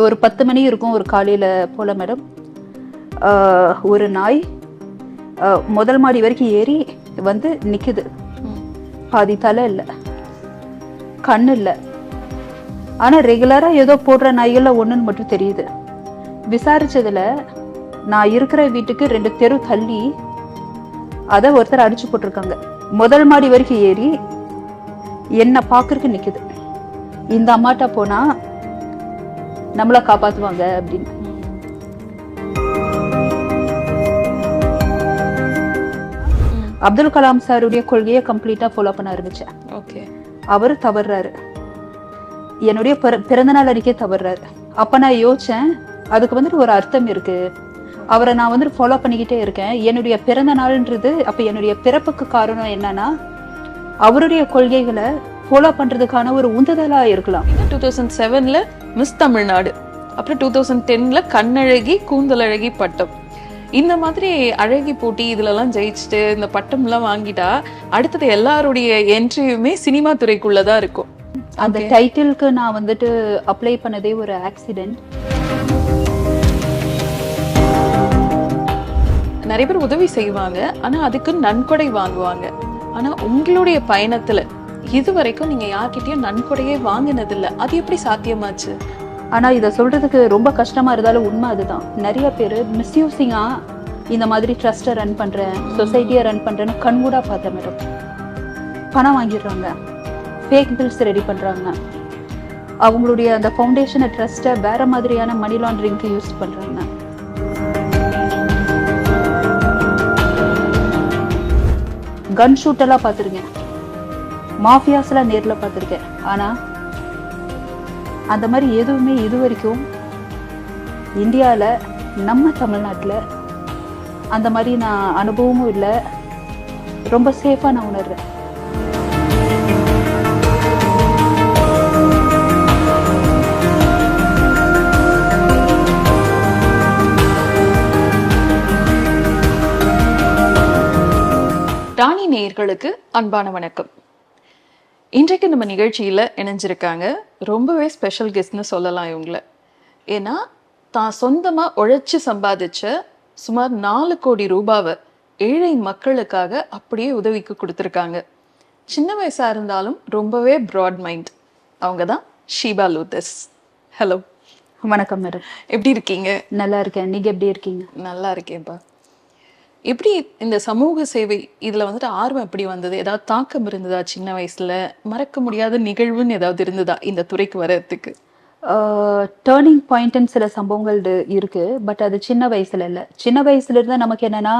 ஒரு பத்து மணி இருக்கும் ஒரு காலையில் போல மேடம் ஒரு நாய் முதல் மாடி வரைக்கும் ஏறி வந்து நிற்குது பாதி தலை இல்லை கண் இல்லை. ஆனால் ரெகுலராக ஏதோ போடுற நாய்களில் ஒன்றுன்னு மட்டும் தெரியுது. விசாரித்ததில் நான் இருக்கிற வீட்டுக்கு ரெண்டு தெரு தள்ளி அதை ஒருத்தர் அடிச்சு போட்டிருக்காங்க. முதல் மாடி வரைக்கும் ஏறி என்னை பார்க்கறதுக்கு நிற்குது இந்த அம்மாட்ட போனால் நம்மள காப்பாத்துவாங்க அப்படின்னு. அப்துல் கலாம் சாருடைய கொள்கையை கம்ப்ளீட்டா ஃபாலோ பண்ண ஆரம்பிச்சேன். ஓகே. அவரு தவறுறாரு என்னுடைய பிற- பிறந்தநாள் அன்னைக்கே தவறுறாரு அப்ப நான் யோசிச்சேன் அதுக்கு வந்துட்டு ஒரு அர்த்தம் இருக்கு. அவரை நான் வந்துட்டு ஃபாலோ பண்ணிக்கிட்டே இருக்கேன். என்னுடைய பிறந்த நாள்ன்றது அப்ப என்னுடைய பிறப்புக்கு காரணம் என்னன்னா அவருடைய கொள்கைகளை ஃபாலோ பண்றதுக்கான ஒரு உந்துதலா இருக்கலாம். டூ தௌசண்ட் செவன்ல மிஸ் தமிழ்நாடு. அப்புறம் டூ தௌசண்ட் டென்ல கண்ணழகி கூந்தலழகி பட்டம். இந்த மாதிரி அழகி போட்டி இதுலலாம் ஜெயிச்சுட்டு இந்த பட்டம்லாம் வாங்கிட்டா அடுத்தது எல்லாருடைய என்ட்ரியுமே சினிமா துறைக்குள்ளதான் இருக்கும். அந்த டைட்டிலுக்கு நான் வந்துட்டு அப்ளை பண்ணதே ஒரு ஆக்சிடென்ட் நிறைய பேர் உதவி செய்வாங்க ஆனா அதுக்கு நன்கொடை வாங்குவாங்க. ஆனா உங்களுடைய பயணத்துல இது வரைக்கும் நீங்க யார்கிட்டயும் நன்கொடையே வாங்கினது இல்ல அது எப்படி சாத்தியமாச்சு? ஆனா இதை சொல்றதுக்கு ரொம்ப கஷ்டமா இருந்தாலும் உண்மை அதுதான். நிறைய பேர் மிஸ்யூசிங்கா இந்த மாதிரி ட்ரஸ்ட்டை ரன் பண்றேன் சொசைட்டியை ரன் பண்றேன்னு கண்கூடா பார்த்த மேடம். பணம் வாங்கிடுறாங்க. ஃபேக் பில்ஸ் ரெடி பண்றாங்க. அவங்களுடைய அந்த ஃபவுண்டேஷனை ட்ரஸ்ட்டை வேற மாதிரியான மணி லாண்ட்ரிங்க்கு யூஸ் பண்றாங்க. கன் ஷூட்டெல்லாம் பார்த்துருங்க மாஃபியாஸ்லாம் நேரில் பார்த்துருக்கேன். ஆனால் அந்த மாதிரி எதுவுமே இது வரைக்கும் இந்தியாவில் நம்ம தமிழ்நாட்டில் அந்த மாதிரி நான் அனுபவமும் இல்லை. ரொம்ப சேஃபாக நான் உணர்றேன். ராணி நேயர்களுக்கு அன்பான வணக்கம். இன்றைக்கு நம்ம நிகழ்ச்சியில இணைஞ்சிருக்காங்க ரொம்பவே ஸ்பெஷல் கெஸ்ட்னு சொல்லலாம் இவங்கள. ஏன்னா தான் சொந்தமா உழைச்சு சம்பாதிச்ச சுமார் நாலு கோடி ரூபாவை ஏழை மக்களுக்காக அப்படியே உதவிக்கு கொடுத்துருக்காங்க. சின்ன வயசா இருந்தாலும் ரொம்பவே ப்ராட் மைண்ட் அவங்க தான் ஷீபா லூதஸ் ஹலோ வணக்கம் மேடம் எப்படி இருக்கீங்க? நல்லா இருக்கேன். நீங்க எப்படி இருக்கீங்க? நல்லா இருக்கேன்ப்பா. எப்படி இந்த சமூக சேவை இதில் வந்துட்டு ஆர்வம் எப்படி வந்தது? ஏதாவது தாக்கம் இருந்ததா சின்ன வயசில்? மறக்க முடியாத நிகழ்வுன்னு ஏதாவது இருந்ததா இந்த துறைக்கு வர்றதுக்கு? டேர்னிங் பாயிண்ட்னு சில சம்பவங்கள் இருக்குது பட் அது சின்ன வயசுல இல்லை. சின்ன வயசுல இருந்தால் நமக்கு என்னென்னா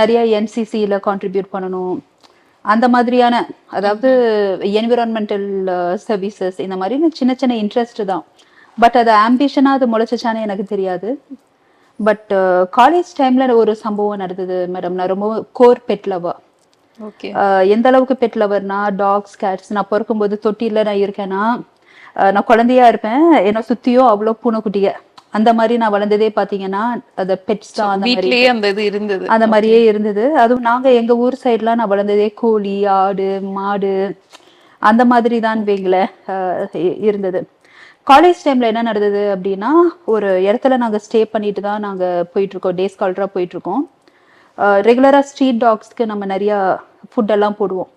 நிறைய என்சிசியில் கான்ட்ரிபியூட் பண்ணணும். அந்த மாதிரியான அதாவது என்விரான்மெண்டல் சர்வீசஸ் இந்த மாதிரி சின்ன சின்ன இன்ட்ரெஸ்ட் தான். பட் அது ஆம்பிஷனாக அது முளைச்சிச்சானே எனக்கு தெரியாது. பட் காலேஜ் டைம்ல ஒரு சம்பவம் நடந்தது மேடம் நான் ரொம்ப கோர் பெட் லவர் எந்த அளவுக்கு பெட் லவர்னா டாக்ஸ் கேட்ஸ் நான் பிறக்கும்போது தொட்டில நான் இருக்கேன்னா நான் குழந்தையா இருப்பேன். என்னை சுத்தியும் அவ்வளோ பூனைக்குட்டிய அந்த மாதிரி நான் வளர்ந்ததே பாத்தீங்கன்னா அந்த பெட்ஸ் தான் அந்த மாதிரி அந்த இது இருந்தது. அந்த மாதிரியே இருந்தது. அதுவும் நாங்க எங்க ஊர் சைட்லாம் நான் வளர்ந்ததே கோழி ஆடு மாடு அந்த மாதிரி தான் வைங்களேன் இருந்தது. காலேஜ் டைம்ல என்ன நடந்தது அப்படின்னா ஒரு இடத்துல நாங்க ஸ்டே பண்ணிட்டு தான் நாங்க போயிட்டு இருக்கோம் டே ஸ்காலரா போயிட்டு இருக்கோம் ரெகுலரா ஸ்ட்ரீட் டாக்ஸ்க்கு நம்ம நிறைய ஃபுட் எல்லாம் போடுவோம்.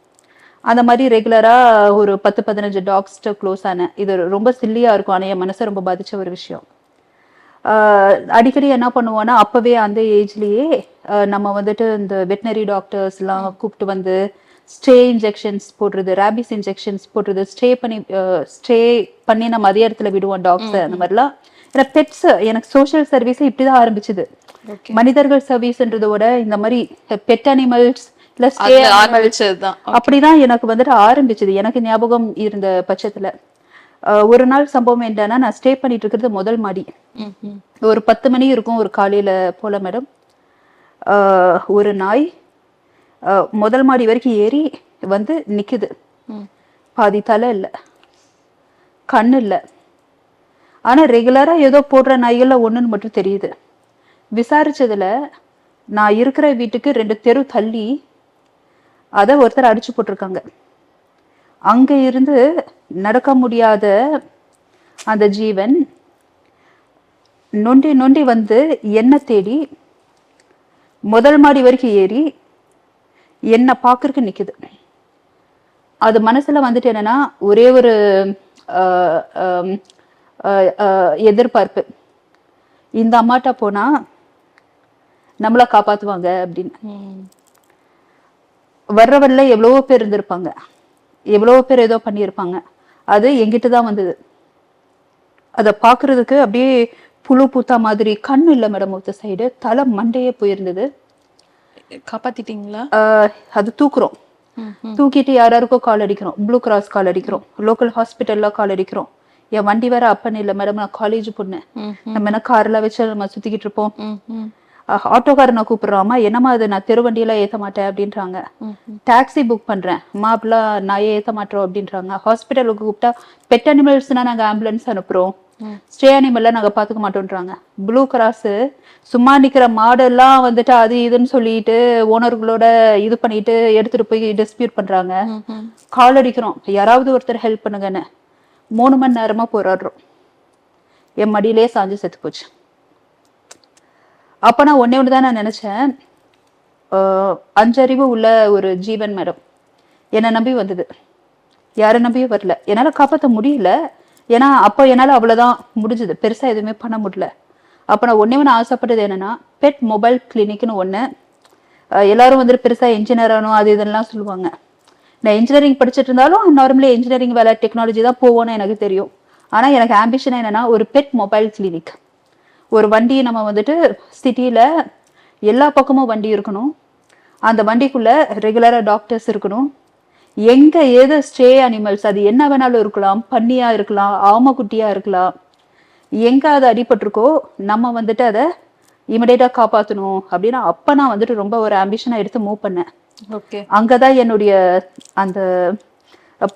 அந்த மாதிரி ரெகுலரா ஒரு பத்து பதினஞ்சு டாக்ஸ்ட்டு க்ளோஸ் ஆனேன் இது ரொம்ப சில்லியா இருக்கும். ஆனால் என் மனசை ரொம்ப பாதிச்ச ஒரு விஷயம். அடிக்கடி என்ன பண்ணுவோம்னா அப்பவே அந்த ஏஜ்லயே நம்ம வந்துட்டு இந்த வெட்டினரி டாக்டர்ஸ்லாம் கூப்பிட்டு வந்து ஸ்டே இன்ஜெக்ஷன்ஸ் போடுறது ரேபிஸ் இன்ஜெக்ஷன்ஸ் போடுறது ஸ்டே பண்ணி ஸ்டே பண்ணி நம்ம அதே இடத்துல விடுவோம் டாக்ஸ் அந்த மாதிரிலாம். ஏன்னா பெட்ஸ் எனக்கு சோஷியல் சர்வீஸ் இப்படிதான் ஆரம்பிச்சது. மனிதர்கள் சர்வீஸ்ன்றதை விட இந்த மாதிரி பெட் அனிமல்ஸ் அப்படிதான் எனக்கு வந்துட்டு ஆரம்பிச்சது. எனக்கு ஞாபகம் இருந்த பட்சத்துல. ஒரு நாள் சம்பவம் என்னன்னா நான் ஸ்டே பண்ணிட்டு இருக்கிறது முதல் மாடி. ஒரு பத்து மணி இருக்கும் ஒரு காலையில போல மேடம் ஒரு நாய் முதல் மாடி வரைக்கும் ஏறி வந்து நிக்குது. ம். பாதி தலை இல்லை. கண்ணு இல்லை. ஆனா ரெகுலரா ஏதோ போடுற நாய்கள்ல ஒண்ணுன்னு மட்டும் தெரியுது. விசாரிச்சதுல நான் இருக்கிற வீட்டுக்கு ரெண்டு தெரு தள்ளி அதை ஒருத்தர் அடிச்சு போட்டிருக்காங்க. அங்க இருந்து நடக்க முடியாத அந்த ஜீவன் நொண்டி நொண்டி வந்து என்ன தேடி முதல் மாடி வரைக்கும் ஏறி என்ன பார்க்கறதுக்கு நிக்குது. அது மனசுல வந்துட்டு என்னன்னா ஒரே ஒரு எதிர்பார்ப்பு. இந்த அம்மாட்ட போனா நம்மள காப்பாத்துவாங்க அப்படின்னு. வர்றவரில் எவ்வளவோ பேர் இருந்திருப்பாங்க. எவ்வளவோ பேர் ஏதோ பண்ணியிருப்பாங்க. அது எங்கிட்ட தான் வந்தது. அதை பார்க்கறதுக்கு அப்படியே புழு பூத்தா மாதிரி கண்ணு இல்லை மேடம் ஒருத்த சைடு தலை மண்டையே போயிருந்தது. காப்பாத்திட்டீங்களா? அது தூக்குறோம். தூக்கிட்டு யாராருக்கோ கால் அடிக்கிறோம். ப்ளூ கிராஸ் கால் அடிக்கிறோம். லோக்கல் ஹாஸ்பிட்டல்ல கால் அடிக்கிறோம். என் வண்டி வேற அப்பன் இல்லை மேடம் நான் காலேஜ் பொண்ணு. நம்ம என்ன கார்ல வச்சு நம்ம சுத்திக்கிட்டு இருப்போம். ஆட்டோக்காரனை கூப்பிடுறாமா? என்னம்மா அது நான் தெருவண்டியெல்லாம் ஏத்த மாட்டேன் அப்படின்றாங்க. டாக்ஸி புக் பண்றேன். மாப்பிள்ள நான் ஏத்த மாட்டோம் அப்படின்றாங்க. ஹாஸ்பிட்டலுக்கு கூப்பிட்டா பெட் அனிமல்ஸ்னா நாங்க ஆம்புலன்ஸ் அனுப்புறோம். ம். ஸ்டே அனிமல்லாம் நாங்க பாத்துக்க மாட்டோம்ன்றாங்க ப்ளூ கிராஸ் சும்மா நிக்கிற மாடெல்லாம் வந்துட்டு அது இதுன்னு சொல்லிட்டு ஓனர்களோட இது பண்ணிட்டு எடுத்துட்டு போய் டிஸ்பியூட் பண்றாங்க. ம். கால் அடிக்கிறோம். யாராவது ஒருத்தர் ஹெல்ப் பண்ணுங்கன்னு. மூணு மணி நேரமா போராடுறோம். என் மடியிலே சாஞ்சு செத்து போச்சு. அப்போ நான் ஒன்னே ஒன்று தான் நான் நினச்சேன். அஞ்சறிவு உள்ள ஒரு ஜீவன் மேடம் என்னை நம்பி வந்தது. யாரை நம்பியும் வரல. என்னால் காப்பாற்ற முடியல. ஏன்னா அப்போ என்னால் அவ்வளோதான் முடிஞ்சது. பெருசாக எதுவுமே பண்ண முடியல. அப்போ நான் ஒன்றே ஒன்று ஆசைப்பட்டது என்னென்னா பெட் மொபைல் கிளினிக்னு ஒன்று எல்லாரும் வந்துட்டு பெருசாக என்ஜினியர் ஆகணும் அது இதெல்லாம் சொல்லுவாங்க. நான் இன்ஜினியரிங் படிச்சுட்டு இருந்தாலும் நார்மலி இன்ஜினியரிங் வேலை டெக்னாலஜி தான் போவோன்னு எனக்கு தெரியும். ஆனால் எனக்கு ஆம்பிஷன் என்னென்னா ஒரு பெட் மொபைல் கிளினிக் ஒரு வண்டி நம்ம வந்துட்டு சிட்டியில எல்லா பக்கமும் வண்டி இருக்கணும். அந்த வண்டிக்குள்ள ரெகுலரா டாக்டர்ஸ் இருக்கணும். எங்க ஏது ஸ்டே அனிமல்ஸ் அது என்ன வேணாலும் இருக்கலாம். பன்னியா இருக்கலாம் ஆமக்குட்டியா இருக்கலாம். எங்க அது அடிபட்டிருக்கோ நம்ம வந்துட்டு அதை இமிடியேட்டா காப்பாத்தணும் அப்படின்னு அப்ப நான் வந்துட்டு ரொம்ப ஒரு ஆம்பிஷனா எடுத்து மூவ் பண்ணேன். ஓகே அங்கதான் என்னுடைய அந்த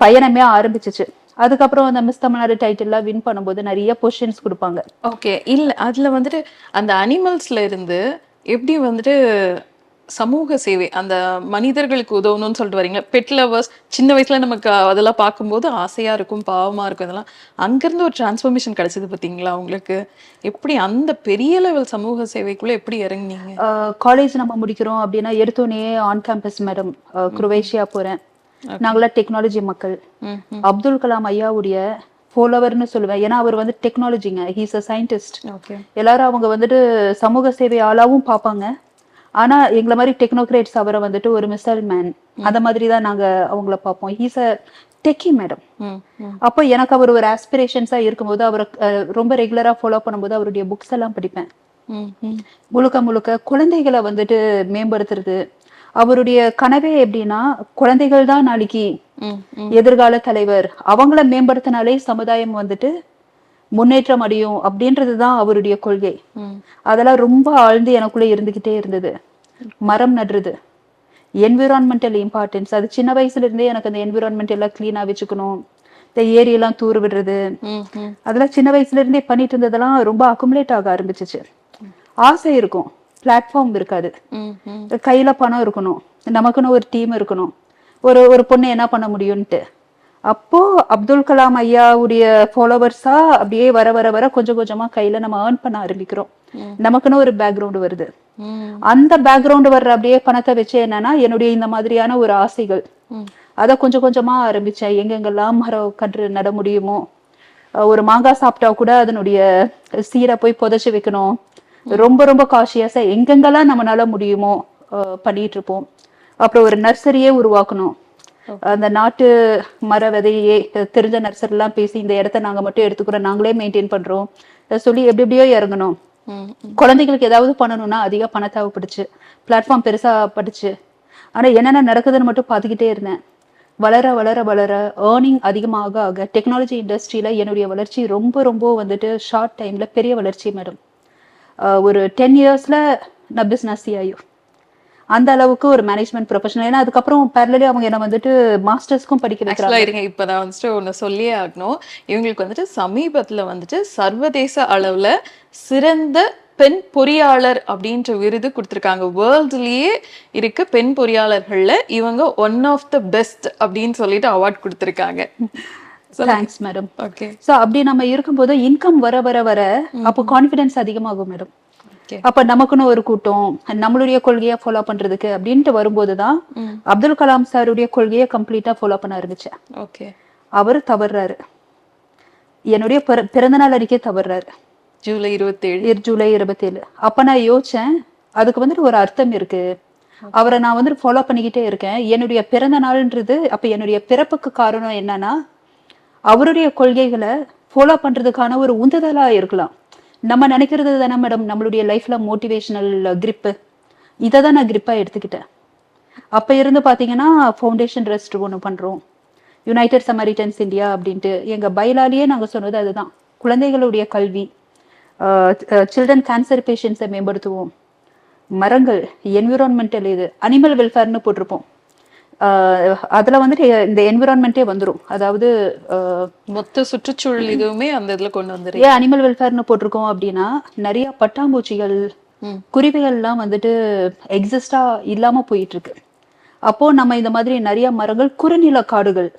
பயணமே ஆரம்பிச்சிச்சு. அதுக்கப்புறம் அந்த மிஸ் தமிழ்நாடு டைட்டில்லாம் வின் பண்ணும்போது நிறைய பொசிஷன்ஸ் கொடுப்பாங்க. ஓகே இல்ல அதுல வந்துட்டு அந்த அனிமல்ஸ்ல இருந்து எப்படி வந்துட்டு சமூக சேவை அந்த மனிதர்களுக்கு உதவணும்னு சொல்லிட்டு வரீங்க. பெட் லவர்ஸ் சின்ன வயசுல நமக்கு அதெல்லாம் பார்க்கும்போது ஆசையா இருக்கும் பாவமா இருக்கும் இதெல்லாம். அங்கிருந்து ஒரு டிரான்ஸ்ஃபர்மேஷன் கிடைச்சது பாத்தீங்களா உங்களுக்கு? எப்படி அந்த பெரிய லெவல் சமூக சேவைக்குள்ள எப்படி இறங்குனீங்க? காலேஜ் நம்ம முடிக்கிறோம் அப்படின்னா எடுத்தோடனே ஆன் கேம்பஸ் மேடம் குரோவேஷியா போறேன். நாங்களாம் டெக்னாலஜி மக்கள். அப்துல் கலாம் ஐயாவுடைய ஃபாலோவர்னு சொல்லுவேன். ஏன்னா அவர் வந்து டெக்னாலஜிங்க ஹீஸ் அ சயின்டிஸ்ட் எல்லாரும் அவங்க வந்துட்டு சமூக சேவை ஆளாவும் பார்ப்பாங்க. ஆனா எங்களை மாதிரி டெக்னோக்ரேட்ஸ் அவரை வந்துட்டு ஒரு மிசைல் மேன் அந்த மாதிரி தான் நாங்க அவங்கள பார்ப்போம். ஹீஸ் அ டெக்கி மேடம் அப்போ எனக்கு அவர் ஒரு ஆஸ்பிரேஷன்ஸா இருக்கும்போது அவரை ரொம்ப ரெகுலரா ஃபாலோ பண்ணும்போது அவருடைய புக்ஸ் எல்லாம் படிப்பேன். முழுக்க முழுக்க குழந்தைகளை வந்துட்டு மேம்படுத்துறது அவருடைய கனவே எப்படின்னா குழந்தைகள் தான் நாளைக்கு எதிர்கால தலைவர். அவங்கள மேம்படுத்தினாலே சமுதாயம் வந்துட்டு முன்னேற்றம் அடையும் அப்படின்றது தான் அவருடைய கொள்கை. அதெல்லாம் ரொம்ப ஆழ்ந்து எனக்குள்ள இருந்துகிட்டே இருந்தது. மரம் நடுறது. என்விரான்மெண்டல் இம்பார்ட்டன்ஸ் அது சின்ன வயசுல இருந்தே எனக்கு அந்த என்விரான்மெண்ட் எல்லாம் கிளீனா வச்சுக்கணும். இந்த ஏரியெல்லாம் தூர் விடுறது. அதெல்லாம் சின்ன வயசுல இருந்தே பண்ணிட்டு இருந்ததெல்லாம் ரொம்ப அக்குமுலேட் ஆக ஆரம்பிச்சிச்சு. ஆசை இருக்கும். பிளாட்ஃபார்ம் இருக்காது. கையில பணம் இருக்கணும். நமக்குன்னு ஒரு டீம் இருக்கணும். ஒரு ஒரு பொண்ணு என்ன பண்ண முடியும்ட்டு அப்போ அப்துல் கலாம் ஐயாவுடைய ஃபாலோவர்ஸா அப்படியே வர வர வர கொஞ்சம் கொஞ்சமா கையில நம்ம ஏர்ன் பண்ண ஆரம்பிக்கிறோம். நமக்குன்னு ஒரு பேக்ரவுண்ட் வருது. அந்த பேக்ரவுண்ட் வர்ற அப்படியே பணத்தை வச்சு என்னன்னா என்னுடைய இந்த மாதிரியான ஒரு ஆசைகள். அதை கொஞ்சம் கொஞ்சமா ஆரம்பிச்சேன். எங்கெங்கெல்லாம் மரம் கன்று நட முடியுமோ ஒரு மாங்காய் சாப்பிட்டா கூட அதனுடைய சீரை போய் புதைச்சு வைக்கணும். ரொம்ப ரொம்ப காஷியஸா எங்கெங்கெல்லாம் நம்மளால முடியுமோ பண்ணிட்டு இருப்போம் அப்புறம் ஒரு நர்சரியே உருவாக்கணும். அந்த நாட்டு மர விதையே தெரிஞ்ச நர்சரிலாம் பேசி இந்த இடத்த நாங்க மட்டும் எடுத்துக்கிறோம். நாங்களே மெயின்டைன் பண்றோம். சொல்லி எப்படி எப்படியோ இறங்கணும் குழந்தைகளுக்கு ஏதாவது பண்ணணும்னா அதிக பணம் தேவைப்படுச்சு பிளாட்ஃபார்ம் பெருசா பட்டுச்சு. ஆனா என்னென்ன நடக்குதுன்னு மட்டும் பார்த்துக்கிட்டே இருந்தேன். வளர வளர வளர ஏர்னிங் அதிகமாக ஆக டெக்னாலஜி இண்டஸ்ட்ரியில என்னுடைய வளர்ச்சி ரொம்ப ரொம்ப வந்துட்டு ஷார்ட் டைம்ல பெரிய வளர்ச்சி மேடம் ஒரு டென் இயர்ஸ்ல நான் பிஸ்னஸ் ஆயும் அந்த அளவுக்கு ஒரு மேனேஜ்மெண்ட் ப்ரொஃபஷனல் ஏன்னா அதுக்கப்புறம் பேரலி அவங்க என்ன வந்துட்டு மாஸ்டர்ஸ்க்கும் படிக்க வைக்கிறாங்க. இருங்க இப்ப நான் வந்துட்டு ஒண்ணு சொல்லியே ஆகணும். இவங்களுக்கு வந்துட்டு சமீபத்துல வந்துட்டு சர்வதேச அளவுல சிறந்த பெண் பொறியாளர் அப்படின்ற விருது கொடுத்திருக்காங்க. வேர்ல்ட்லயே இருக்க பெண் பொறியாளர்கள்ல இவங்க ஒன் ஆஃப் த பெஸ்ட் அப்படின்னு சொல்லிட்டு அவார்ட் கொடுத்திருக்காங்க. தேங்க்ஸ் மேடம் ஓகே ஸோ அப்படி நம்ம இருக்கும்போது இன்கம் வர வர வர அப்போ கான்ஃபிடன்ஸ் அதிகமாகும் மேடம் அப்ப நமக்குன்னு ஒரு கூட்டம் நம்மளுடைய கொள்கையை ஃபாலோ பண்றதுக்கு அப்படின்ட்டு வரும்போது தான் ம். அப்துல் கலாம் சாருடைய கொள்கையை கம்ப்ளீட்டா ஃபாலோ பண்ண ஆரம்பிச்சேன். ஓகே அவர் தவறுறாரு. என்னுடைய பிற- பிறந்தநாள் அறிக்கை தவறுறாரு. ஜூலை இருபத்தேழு. இர் ஜூலை இருபத்தேழு. அப்ப நான் யோசிச்சேன் அதுக்கு வந்துட்டு ஒரு அர்த்தம் இருக்கு. அவரை நான் வந்துட்டு ஃபாலோ பண்ணிக்கிட்டே இருக்கேன். என்னுடைய பிறந்த நாள்ன்றது அப்ப என்னுடைய பிறப்புக்கு காரணம் என்னன்னா அவருடைய கொள்கைகளை ஃபாலோ பண்றதுக்கான ஒரு உந்துதலா இருக்கலாம். நம்ம நினைக்கிறது தானே மேடம் நம்மளுடைய லைஃப்ல மோட்டிவேஷனல் கிரிப்பு இதை தான் நான் கிரிப்பா எடுத்துக்கிட்டேன். அப்ப இருந்து பாத்தீங்கன்னா ஃபவுண்டேஷன் ரெஸ்ட் ஒன்று பண்றோம். யுனைடெட் சமரிட்டன்ஸ் இந்தியா அப்படின்ட்டு எங்க பயலாலேயே நாங்க சொன்னது அதுதான். குழந்தைகளுடைய கல்வி சில்ட்ரன் கேன்சர் பேஷண்ட்ஸை மேம்படுத்துவோம். மரங்கள் என்விரான்மெண்டல் இது அனிமல் வெல்ஃபேர்னு போட்டிருப்போம். அதுல வந்துட்டு இந்த என்விரான்மெண்ட்டே வந்துரும். அதாவது மொத்த சுற்றுச்சூழல் இதுவுமே அந்த இதுல கொண்டு வந்துரு ஏன் அனிமல் வெல்ஃபேர்னு போட்டிருக்கோம் அப்படின்னா நிறைய பட்டாம்பூச்சிகள். குருவிகள்லாம் வந்துட்டு எக்ஸிஸ்டா இல்லாம போயிட்டு இருக்கு அப்போ நம்ம இந்த மாதிரி நிறைய மரங்கள் குறுநில காடுகள்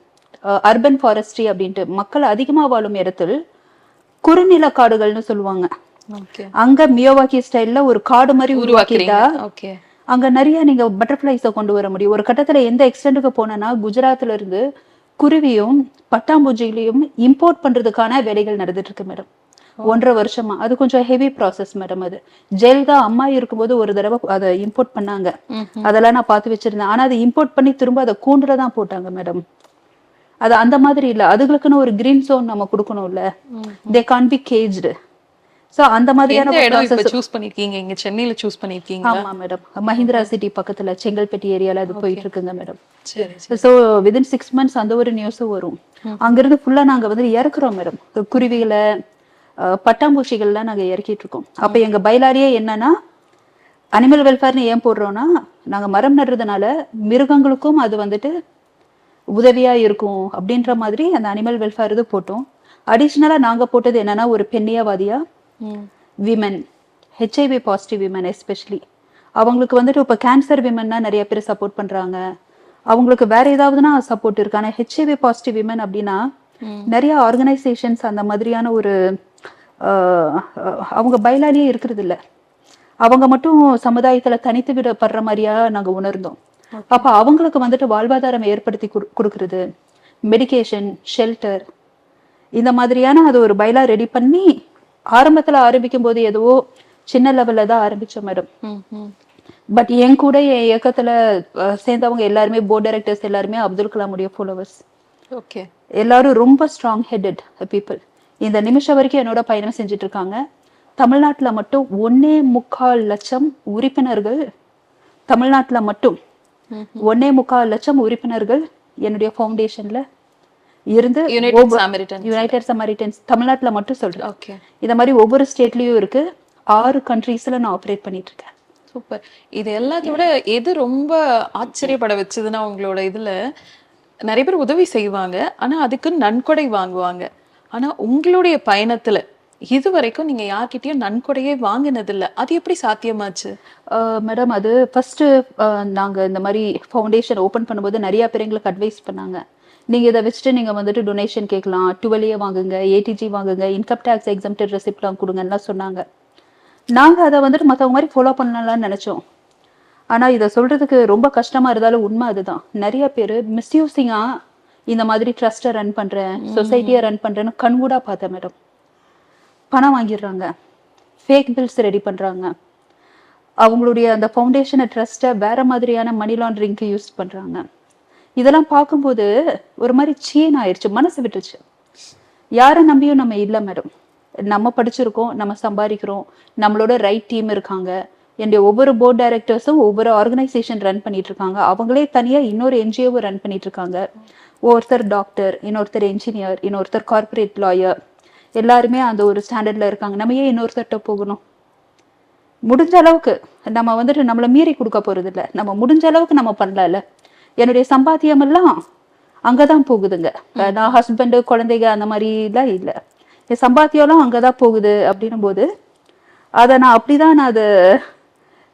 அர்பன் ஃபாரஸ்ட்ரி அப்படின்ட்டு மக்கள் அதிகமா வாழும் இடத்தில் குறுநில காடுகள்னு சொல்லுவாங்க. ஓகே. அங்க மியோவாக்கி ஸ்டைல்ல ஒரு காடு மாதிரி உருவாக்கிட்டா ஓகே. அங்க நிறைய நீங்க பட்டர்ஃபிளைஸை கொண்டு வர முடியும். ஒரு கட்டத்துல எந்த எக்ஸ்டென்ட்டுக்கு போனேன்னா குஜராத்ல இருந்து குருவியும் பட்டாம்பூச்சிகளையும் இம்போர்ட் பண்றதுக்கான வேலைகள் நடந்துட்டு இருக்கு மேடம் ஒன்றரை வருஷமா. அது கொஞ்சம் ஹெவி ப்ராசஸ் மேடம் அது. ஜெயலலிதா அம்மா இருக்கும்போது ஒரு தடவை அதை இம்போர்ட் பண்ணாங்க. அதெல்லாம் நான் பார்த்து வச்சிருந்தேன். ஆனா அதை இம்போர்ட் பண்ணி திரும்ப அதை கூண்டுல தான் போட்டாங்க மேடம் அது அந்த மாதிரி இல்ல. அதுகளுக்குன்னு ஒரு கிரீன் ஜோன் நம்ம கொடுக்கணும்ல. They can be caged so அந்த மாதிரியான இடம் இப்ப சூஸ் பண்ணிருக்கீங்க? இங்க சென்னையில சூஸ் பண்ணிருக்கீங்க ஆமா மேடம் மஹிந்திரா சிட்டி பக்கத்துல செங்கல்பட்டி ஏரியால அது போயிட்டு இருக்குங்க மேடம் சரி ஸோ விதின் சிக்ஸ் மந்த்ஸ் அந்த ஒரு நியூஸும் வரும். அங்கிருந்து ஃபுல்லா நாங்க வந்து இறக்குறோம் மேடம் குருவிகளை பட்டாம்பூச்சிகள்லாம் நாங்க இறக்கிட்டு இருக்கோம் அப்ப எங்க பைலாரியே என்னன்னா அனிமல் வெல்ஃபேர்னு ஏன் போடுறோம்னா நாங்க மரம் நடுறதுனால மிருகங்களுக்கும் அது வந்துட்டு உதவியா இருக்கும் அப்படின்ற மாதிரி அந்த அனிமல் வெல்ஃபேர் இது போட்டோம். அடிஷ்னலா நாங்க போட்டது என்னன்னா ஒரு பெண்ணியவாதியா ம். Women HIV positive women especially அவங்களுக்கு வந்துட்டு இப்போ கேன்சர் விமன்னா நிறைய பேர் சப்போர்ட் பண்றாங்க. அவங்களுக்கு வேற ஏதாவதுனா சப்போர்ட் இருக்கு ஆனா ஹெச்ஐவி பாசிட்டிவ் விமன் அப்படின்னா நிறைய ஆர்கனைசேஷன்ஸ் அந்த மாதிரியான ஒரு அவங்க பயிலாலேயே இருக்கிறது இல்ல அவங்க மட்டும் சமுதாயத்துல தனித்து விடப்படுற மாதிரியா நாங்க உணர்ந்தோம். அப்ப அவங்களுக்கு வந்துட்டு வாழ்வாதாரம் ஏற்படுத்தி குடு- கொடுக்கறது மெடிகேஷன் ஷெல்டர் இந்த மாதிரியான அது ஒரு பைலா ரெடி பண்ணி ஆரம்பத்துல ஆரம்பிக்கும் போது எதுவோ சின்ன லெவல்ல தான் ஆரம்பிச்சோம் மேடம் ம், ம். பட் என் கூட என் இயக்கத்துல சேர்ந்தவங்க எல்லாருமே போர்ட் டைரக்டர்ஸ் எல்லாருமே அப்துல் கலாமுடைய ஃபாலோவர்ஸ் ஓகே எல்லாரும் ரொம்ப ஸ்ட்ராங் ஹெட்டட் பீப்புள் இந்த நிமிஷம் வரைக்கும் என்னோட பயணம் செஞ்சுட்டு இருக்காங்க. தமிழ்நாட்டுல மட்டும் ஒன்னே முக்கால் லட்சம் உறுப்பினர்கள் தமிழ்நாட்டுல மட்டும் ஒன்னே முக்கால் லட்சம் உறுப்பினர்கள் என்னுடைய ஃபவுண்டேஷன்ல இருந்து யுனைடெட் சாமரிட்டன் யுனைடெட் சமாரிட்டன்ஸ் தமிழ்நாட்டுல மட்டும் சொல்றேன். ஓகே இந்த மாதிரி ஒவ்வொரு ஸ்டேட்லயும் இருக்கு. ஆறு கண்ட்ரீஸ்ல நான் ஆப்ரேட் பண்ணிட்டு இருக்கேன். சூப்பர் இது எல்லாத்தையும் விட எது ரொம்ப ஆச்சரியப்பட வச்சதுன்னா உங்களோட இதுல நிறைய பேர் உதவி செய்வாங்க. ஆனா அதுக்கு நன்கொடை வாங்குவாங்க. ஆனா உங்களுடைய பயணத்துல இது வரைக்கும் நீங்க யார்கிட்டயும் நன்கொடையே வாங்கினது இல்ல அது எப்படி சாத்தியமாச்சு? மேடம் அது ஃபர்ஸ்ட் நாங்க இந்த மாதிரி ஃபவுண்டேஷன் ஓபன் பண்ணும்போது நிறைய பேர் எங்களுக்கு அட்வைஸ் பண்ணாங்க. நீங்க இதை வச்சுட்டு நீங்க வந்துட்டு டொனேஷன் கேட்கலாம். டுவெல்ஏ வாங்குங்க ஏடிஜி வாங்குங்க இன்கம் டேக்ஸ் எக்ஸம்டட் ரெசிப்ட்லாம் கொடுங்கலாம் சொன்னாங்க. நாங்க அதை வந்துட்டு மத்தவங்க மாதிரி ஃபாலோ பண்ணலாம்னு நினைச்சோம். ஆனா இதை சொல்றதுக்கு ரொம்ப கஷ்டமா இருந்தாலும் உண்மை அதுதான். நிறைய பேர் மிஸ்யூசிங்கா இந்த மாதிரி ட்ரஸ்ட்டை ரன் பண்றேன் சொசைட்டியை ரன் பண்றேன்னு கண்கூடா பார்த்தேன் மேடம் பணம் வாங்கிடுறாங்க. ஃபேக் பில்ஸ் ரெடி பண்றாங்க. அவங்களுடைய அந்த ஃபவுண்டேஷனை ட்ரஸ்ட்டை வேற மாதிரியான மணி லாண்டரிங்க்கு யூஸ் பண்றாங்க. இதெல்லாம் பார்க்கும்போது ஒரு மாதிரி சீன் ஆயிடுச்சு மனசு விட்டுருச்சு. யாரை நம்பியும் நம்ம இல்லை மேடம் நம்ம படிச்சிருக்கோம் நம்ம சம்பாதிக்கிறோம் நம்மளோட ரைட் டீம் இருக்காங்க. என்னுடைய ஒவ்வொரு போர்ட் டைரக்டர்ஸும் ஒவ்வொரு ஆர்கனைசேஷன் ரன் பண்ணிட்டு இருக்காங்க அவங்களே தனியாக இன்னொரு என்ஜிஓவை ரன் பண்ணிட்டு இருக்காங்க ஒருத்தர் டாக்டர் இன்னொருத்தர் என்ஜினியர் இன்னொருத்தர் கார்பரேட் லாயர் எல்லாருமே அந்த ஒரு ஸ்டாண்டர்ட்ல இருக்காங்க. நம்ம ஏன் இன்னொருத்தர்கிட்ட போகணும்? முடிஞ்ச அளவுக்கு நம்ம வந்துட்டு நம்மளை மீறி கொடுக்க போறது நம்ம முடிஞ்ச அளவுக்கு நம்ம பண்ணலாம்ல. என்னுடைய சம்பாத்தியம் எல்லாம் அங்கதான் போகுதுங்க. நான் ஹஸ்பண்டு குழந்தைங்க அந்த மாதிரிலாம் இல்ல. என் சம்பாத்தியம்லாம் அங்கதான் போகுது அப்படின்னும் போது அதை நான் அப்படிதான் நான் அது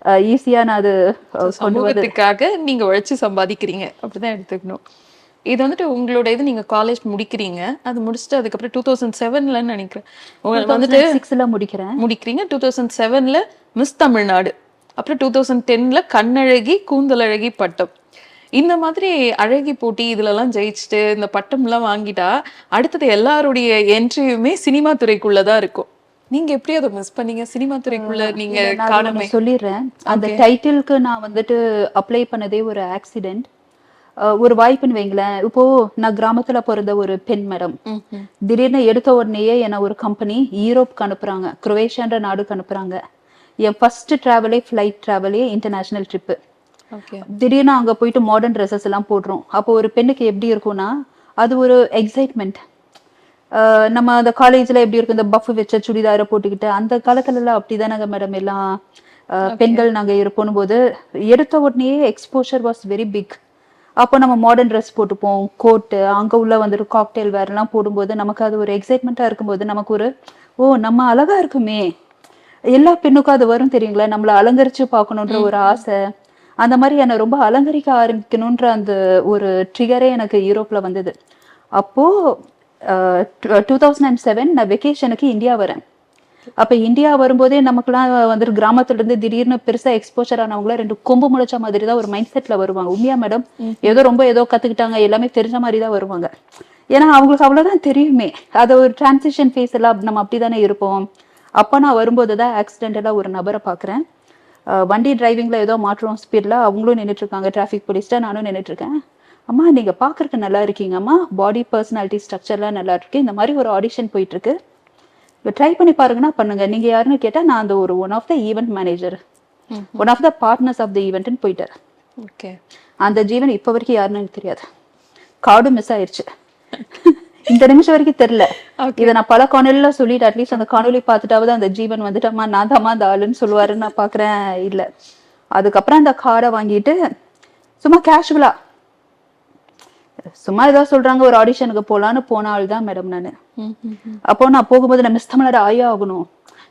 ஈஸியா நான் அது சமூகத்துக்காக நீங்க உழைச்சு சம்பாதிக்கிறீங்க. அப்படிதான் எடுத்துக்கணும். இது வந்துட்டு உங்களோட இது நீங்க காலேஜ் முடிக்கிறீங்க. அது முடிச்சுட்டு அதுக்கப்புறம் டூ தௌசண்ட் செவன்லன்னு நினைக்கிறேன். உங்களுக்கு வந்துட்டு சிக்ஸ்ல முடிக்கிறேன். முடிக்கிறீங்க. டூ தௌசண்ட் செவன்ல மிஸ் தமிழ்நாடு. அப்புறம் டூ தௌசண்ட் டென்ல கண்ணழகி கூந்தலழகி பட்டம். இந்த மாதிரி அழகி போட்டி இதுலலாம் ஜெயிச்சுட்டு இந்த பட்டம்லாம் வாங்கிட்டா அடுத்தது எல்லாருடைய என்ட்ரியுமே சினிமா துறைக்குள்ளதான் இருக்கும். நீங்க எப்படி அதை மிஸ் பண்ணீங்க? சினிமா துறைக்குள்ள நீங்க காணமே. சொல்லிடுறேன். அந்த டைட்டிலுக்கு நான் வந்துட்டு அப்ளை பண்ணதே ஒரு ஆக்சிடென்ட் ஒரு வாய்ப்புன்னு வைங்களேன். இப்போ நான் கிராமத்துல பிறந்த ஒரு பெண் மேடம். திடீர்னு எடுத்த உடனேயே என்னை ஒரு கம்பெனி யூரோப்க்கு அனுப்புறாங்க. குரோவேஷியான்ற நாடுக்கு அனுப்புறாங்க. என் ஃபர்ஸ்ட் டிராவலே ஃப்ளைட் டிராவலே இன்டர்நேஷனல் ட்ரிப்பு திடீர்னு அங்க போயிட்டு மாடர்ன் ட்ரெஸ்ஸஸ் எல்லாம் போடுறோம் அப்போ ஒரு பெண்ணுக்கு எப்படி இருக்கும்னா அது ஒரு எக்ஸைட்மெண்ட் நம்ம அந்த காலேஜ்ல எப்படி இருக்கும் இந்த பஃப் வச்ச சுடிதாரை போட்டுக்கிட்டு அந்த காலத்துல எல்லாம் அப்படிதானங்க மேடம் எல்லாம் பெண்கள் நாங்க இருப்போம் போது எடுத்த உடனே எக்ஸ்போஷர் வாஸ் வெரி பிக் அப்போ நம்ம மாடர்ன் ட்ரெஸ் போட்டுப்போம் கோட்டு அங்க உள்ள வந்துட்டு காக்டெயில் வேர் எல்லாம் போடும்போது நமக்கு அது ஒரு எக்ஸைட்மெண்ட்டா இருக்கும்போது நமக்கு ஒரு ஓ நம்ம அழகா இருக்குமே. எல்லா பெண்ணுக்கும் அது வரும் தெரியுங்களா? நம்மள அலங்கரிச்சு பார்க்கணுன்ற ஒரு ஆசை. அந்த மாதிரி என்னை ரொம்ப அலங்கரிக்க ஆரம்பிக்கணுன்ற அந்த ஒரு ட்ரிகரே எனக்கு யூரோப்ல வந்தது. அப்போ டூ தௌசண்ட் அண்ட் செவன் நான் வெக்கேஷனுக்கு இந்தியா வரேன். அப்ப இந்தியா வரும்போதே நமக்குலாம் வந்துட்டு கிராமத்துல இருந்து திடீர்னு பெருசா எக்ஸ்போஷர் ஆனவங்கள ரெண்டு கொம்பு முளைச்ச மாதிரி தான் ஒரு மைண்ட் செட்ல வருவாங்க. உண்மையா மேடம் ஏதோ ரொம்ப ஏதோ கத்துக்கிட்டாங்க எல்லாமே தெரிஞ்ச மாதிரி தான் வருவாங்க. ஏன்னா அவங்களுக்கு அவ்வளவுதான் தெரியுமே. அது ஒரு டிரான்சிஷன் ஃபேஸ் எல்லாம் நம்ம அப்படிதானே இருப்போம். அப்ப நான் வரும்போது தான் ஆக்சிடென்டலா ஒரு நபரை பாக்குறேன். அஹ் வண்டி டிரைவிங்ல ஏதோ மாற்றம் ஸ்பீட்ல அவங்களும் நின்னுட்டு இருக்காங்க டிராஃபிக் போலீஸ்ட நானும் நின்னுட்டு இருக்கேன் அம்மா நீங்க பாக்குறதுக்கு நல்லா இருக்கீங்கம்மா பாடி பர்சனாலிட்டி ஸ்ட்ரக்சர்லாம் நல்லா இருக்கு. இந்த மாதிரி ஒரு ஆடிஷன் போயிட்டு இருக்கு இப்போ ட்ரை பண்ணி பாருங்கன்னா பண்ணுங்க. நீங்க யாருன்னு கேட்டா நான் அந்த ஒரு one of the event manager one of the partners of the ஈவெண்ட்னு போயிட்டார். ஓகே அந்த ஜீவன் இப்ப வரைக்கும் யாருன்னு எனக்கு தெரியாது. கார்டு மிஸ் ஆயிருச்சு. இந்த நிமிஷம் வரைக்கும் தெரியல. இதை நான் பல காணொலியில சொல்லிட்டு அட்லீஸ்ட் அந்த காணொலி பார்த்துட்டாவது அந்த ஜீவன் வந்துட்டம்மா நான் தாம்மா அந்த ஆளுன்னு சொல்லுவாருன்னு நான் பாக்குறேன் இல்ல. அதுக்கப்புறம் அந்த கார்டை வாங்கிட்டு சும்மா கேஷுவலா சும்மா ஏதோ சொல்றாங்க ஒரு ஆடிஷனுக்கு போலான்னு போன ஆள் தான் மேடம் நானு. அப்போ நான் போகும்போது நான் மிஸ் தமிழ்நாடு ஆயே ஆகணும்.